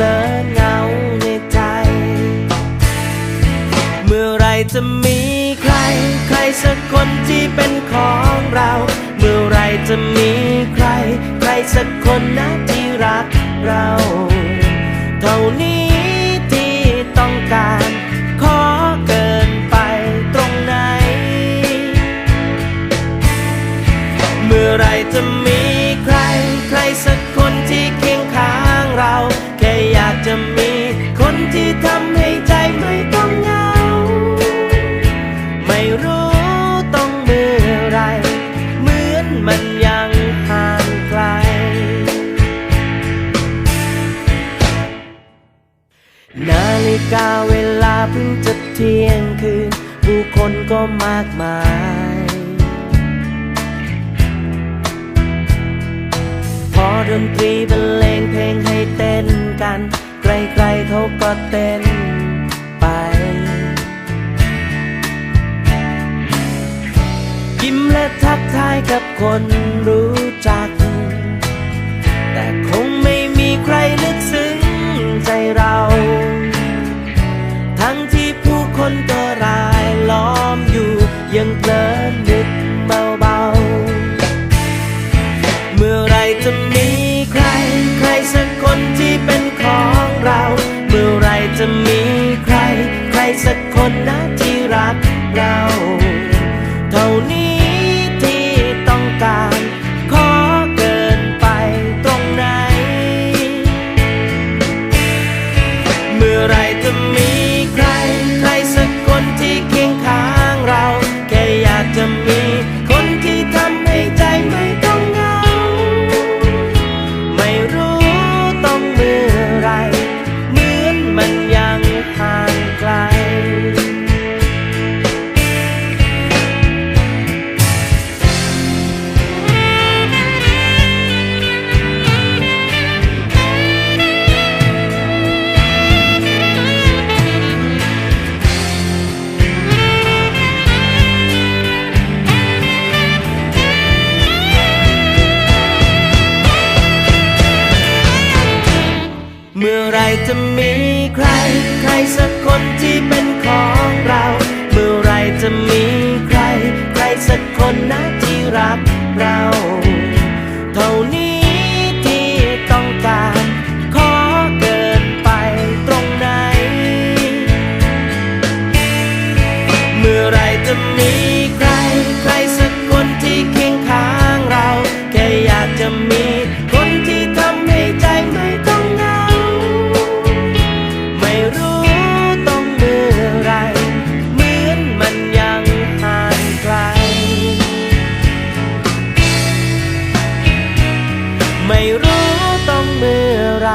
ลอเงาในใจ เมื่อไรจะมีใคร ใครสักคนที่เป็นของเรา เมื่อไรจะมีใคร ใครสักคนนะที่รักเรา เท่านี้ ฬิกาเวลาเพิ่งจะเที่ยงคืน ผู้คนก็มากมาย พอดนตรีบรรเลงเพลงให้เต้นกัน ใครๆเขาก็เต้นไป ยิ้มและทักทายกับคนรู้จัก แต่คงไม่มีใครลึกซึ้งใจเรา รักเราเท่านี้ที่ต้องการ ขอเกินไปตรงไหน เมื่อไรจะมี ไรจะมีใคร ใครสักคนที่เป็นของเรา เมื่อไรจะมีใคร ใครสักคนนะที่รักเรา เท่านี้ที่ต้องการ ขอเกินไปตรงไหน เมื่อไรจะมีใคร รู้ต้องเมื่อไร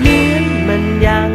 เหมือนมันยัง